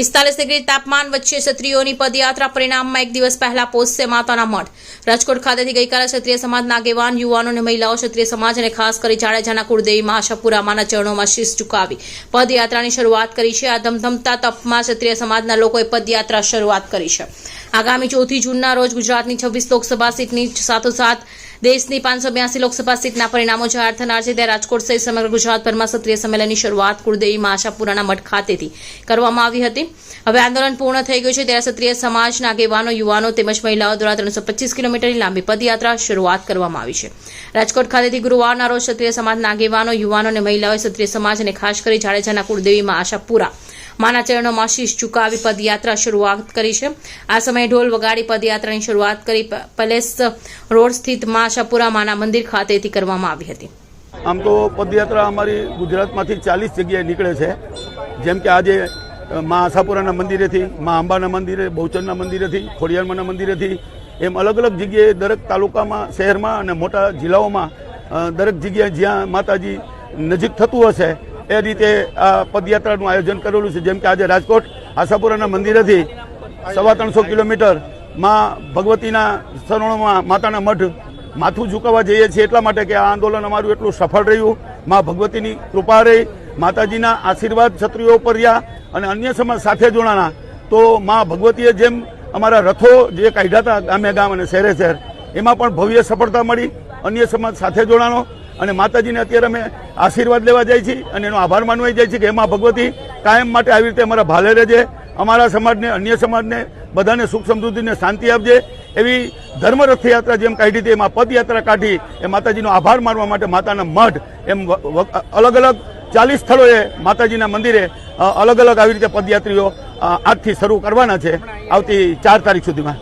પિસ્તાલીસ ડિગ્રી તાપમાન વચ્ચે ક્ષત્રિયોની પદયાત્રા પરિણામમાં એક દિવસ પહેલા પહોંચશે માતાના મઠ રાજકોટ ખાતેથી ગઈકાલે ક્ષત્રિય સમાજના આગેવાન યુવાનો અને મહિલાઓ, ક્ષત્રિય સમાજ અને ખાસ કરી જાડેજાના કુળદેવી મહાશપુરામાના ચરણોમાં શીશ ચુકાવી. પદયાત્રાની શરૂઆત કરી છે. આ ધમધમતા તપમાં ક્ષત્રિય સમાજના લોકોએ પદયાત્રા શરૂઆત કરી છે. આગામી ચોથી જૂનના રોજ ગુજરાતની છવ્વીસ લોકસભા સીટની સાથોસાથ દેશની પાંચસો બ્યાસી લોકસભા સીટના પરિણામો જાહેર થનાર છે. ત્યારે રાજકોટ સહિત સમગ્ર ગુજરાતભરમાં સત્રિય સંમેલનની શરૂઆત કુળદેવી આશાપુરાના મઠ ખાતેથી કરવામાં આવી હતી. હવે આંદોલન પૂર્ણ થઈ ગયું છે. ત્યારે ક્ષત્રિય સમાજના આગેવાનો, યુવાનો તેમજ મહિલાઓ દ્વારા ત્રણસો પચીસ કિલોમીટરની લાંબી પદયાત્રા શરૂઆત કરવામાં આવી છે. રાજકોટ ખાતેથી ગુરુવારના રોજ ક્ષત્રિય સમાજના આગેવાનો, યુવાનો અને મહિલાઓએ ક્ષત્રિય સમાજ અને ખાસ કરી જાડેજાના કુળદેવીમાં આશાપુરા માના ચરણોમાં શીશ ચુકાવી પદયાત્રા શરૂઆત કરી છે. આ સમયે ઢોલ વગાડી પદયાત્રાની શરૂઆત કરી પેલેસ રોડ સ્થિત મા આશાપુરા માના મંદિર ખાતેથી કરવામાં આવી હતી. આમ તો પદયાત્રા અમારી ગુજરાતમાંથી ચાલીસ જગ્યાએ નીકળે છે. જેમ કે આજે મા આશાપુરાના મંદિરેથી, મા અંબાના મંદિરે, બહુચરના મંદિરેથી, ખોડિયારમાના મંદિરેથી, એમ અલગ અલગ જગ્યાએ દરેક તાલુકામાં, શહેરમાં અને મોટા જિલ્લાઓમાં દરેક જગ્યાએ જ્યાં માતાજી નજીક થતું હશે, એ રીતે આ પદયાત્રાનું આયોજન કરેલું છે. જેમ કે આજે રાજકોટ આશાપુરાના મંદિરેથી સવા ત્રણસો કિલોમીટરમાં ભગવતીના શરણોમાં માતાના મઠ માથું ઝુકાવવા જઈએ છીએ એટલા માટે કે આ આંદોલન અમારું એટલું સફળ રહ્યું. માં ભગવતીની કૃપા રહી, માતાજીના આશીર્વાદ ક્ષત્રિયો ઉપર રહ્યા અને અન્ય સમાજ સાથે જોડાણા. તો માં ભગવતીએ જેમ અમારા રથો જે કાઢ્યા હતા ગામે ગામ અને શહેરે શહેર, એમાં પણ ભવ્ય સફળતા મળી. અન્ય સમાજ સાથે જોડાણો અને માતાજીને અત્યારે અમે આશીર્વાદ લેવા જાય છીએ અને એનો આભાર માનવા જાય છે કે એમાં ભગવતી, કાયમ માટે આવી રીતે અમારા ભાલે રહેજે. અમારા સમાજને, અન્ય સમાજને બધાને સુખ સમૃદ્ધિને શાંતિ આપજે. એવી ધર્મ રથયાત્રા જેમ કાઢી હતી, એમાં પદયાત્રા કાઢી, એ માતાજીનો આભાર માનવા માટે માતાના મઠ એમ અલગ અલગ ચાલીસ સ્થળોએ માતાજીના મંદિરે અલગ અલગ આવી રીતે પદયાત્રીઓ આજથી શરૂ કરવાના છે, આવતી ચાર તારીખ સુધીમાં.